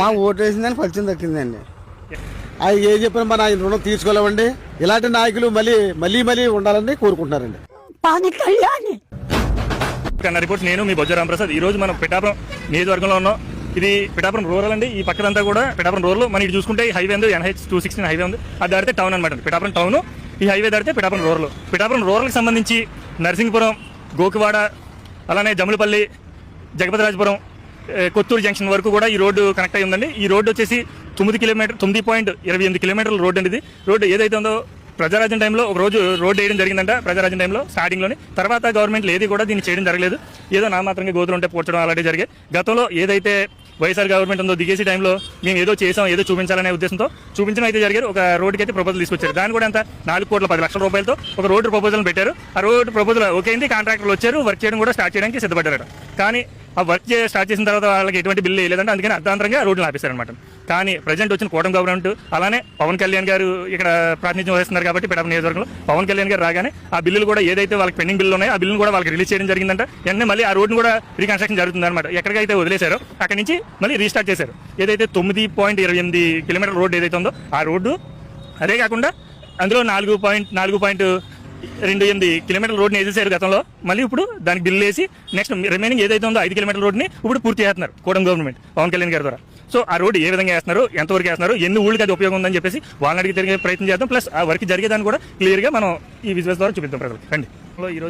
మా ఓటు వేసిందని ఫలితం దక్కిందండి. అది ఏం చెప్పినా మన ఆయన రుణం తీసుకోలేమండి ఇలాంటి నాయకులు మళ్ళీ మళ్ళీ మళ్ళీ ఉండాలని కోరుకుంటున్నారండి. పవన్ కళ్యాణ్. కన్నా రిపోర్ట్స్ నేను మీ బొజ్జ రామప్రసాద్ ఈ రోజు మనం పిఠాపురం నియోజకవర్గంలో ఉన్నాం. ఇది పిఠాపురం రూరల్ అండి. ఈ పక్కనంతా కూడా పిఠాపురం రూరల్. మనం ఇటు చూసుకుంటే ఈ హైవే ఉంది ఎన్హెచ్ టూ సిక్స్టీన్ హైవే ఉంది. అది దాటితే టౌన్ అనమాట పిఠాపురం టౌన్. ఈ హైవే దాటితే పిఠాపురం రూరల్. పిఠాపురం రూరల్కి సంబంధించి నరసింగపురం గోకువాడ అలానే జములపల్లి జగపతిరాజపురం కొత్తూరు జంక్షన్ వరకు కూడా ఈ రోడ్డు కనెక్ట్ అయి ఉందండి. ఈ రోడ్డు వచ్చేసి తొమ్మిది కిలోమీటర్ తొమ్మిది పాయింట్ ఇరవై ఎనిమిది కిలోమీటర్ల రోడ్డు అండి ఇది. రోడ్డు ఏదైతే ఉందో ప్రజారాజ్యం టైంలో ఒక రోజు రోడ్డు వేయడం జరిగిందంట ప్రజారాజ్యం టైంలో స్టార్టింగ్లోని. తర్వాత గవర్నమెంట్ ఏది కూడా దీన్ని చేయడం జరగలేదు. ఏదో నామాత్రంగా గోతులు ఉంటే పోర్చడం అలాంటివి జరిగాయి. గతంలో ఏదైతే వైఎస్ఆర్ గవర్నమెంట్ ఉందో దిగేసి టైంలో మేము ఏదో చేసాం ఏదో చూపించాలనే ఉద్దేశంతో చూపించడం అయితే జరిగారు. ఒక రోడ్డుకి అయితే ప్రపోజల్ తీసుకొచ్చారు. దాని కూడా అంత నాలుగు కోట్ల పది లక్షల రూపాయలతో ఒక రోడ్డు ప్రపోజల్ పెట్టారు. ఆ రోడ్డు ప్రపోజల్ ఓకే అయింది కాంట్రాక్టర్లు వచ్చారు వర్క్ చేయడం కూడా స్టార్ట్ చేయడానికి సిద్ధపడ్డారు కానీ ఆ వర్క్ చే స్టార్ట్ చేసిన తర్వాత వాళ్ళకి ఎటువంటి బిల్లు వేయలేదంటే అందుకని అర్ధాంతరంగా రోడ్లు ఆపేశారనమాట కానీ ప్రజెంట్ వచ్చిన కూటమి గవర్నమెంట్ అలానే పవన్ కళ్యాణ్ గారు ఇక్కడ ప్రాతినిధ్యం వహిస్తున్నారు కాబట్టి పిడప నియోజకవర్గంలో పవన్ కళ్యాణ్ గారు రాగానే ఆ బిల్లులు కూడా ఏదైతే వాళ్ళకి పెండింగ్ బిల్లు ఉన్నాయో ఆ బిల్లును కూడా వాళ్ళకి రిలీజ్ చేయడం జరిగిందంట. వెంటనే మళ్ళీ ఆ రోడ్ని కూడా రీకన్స్ట్రక్షన్ జరుగుతుంది అనమాట ఎక్కడికైతే వదిలేశారో అక్కడి నుంచి మళ్ళీ రీస్టార్ట్ చేశారు. ఏదైతే తొమ్మిది పాయింట్ ఇరవై ఎనిమిది కిలోమీటర్ రోడ్డు ఏదైతే ఉందో ఆ రోడ్డు అదే కాకుండా అందులో నాలుగు పాయింట్ నాలుగు పాయింట్ రెండు ఎనిమిది కిలోమీటర్ల రోడ్ని వేసేసారు గతంలో. మళ్ళీ ఇప్పుడు దానికి బిల్లు వేసి నెక్స్ట్ రిమైనింగ్ ఏదైతే ఉందో ఐదు కిలోమీటర్ల రోడ్ని ఇప్పుడు పూర్తి చేస్తున్నారు కూటమి గవర్నమెంట్ పవన్ కళ్యాణ్ గారి ద్వారా. సో ఆ రోడ్డు ఏ విధంగా వేస్తున్నారు ఎంతవరకు వేస్తున్నారు ఎన్ని ఊళ్ళకి అది ఉపయోగం ఉందని చెప్పేసి వాళ్ళని అడిగి తిరిగే ప్రయత్నం చేద్దాం. ప్లస్ ఆ వర్క్ జరిగేదాన్ని కూడా క్లియర్గా మనం ఈ విజువల్స్ ద్వారా చూపిద్దాం ప్రజలకు. రండి. ఈ రోజు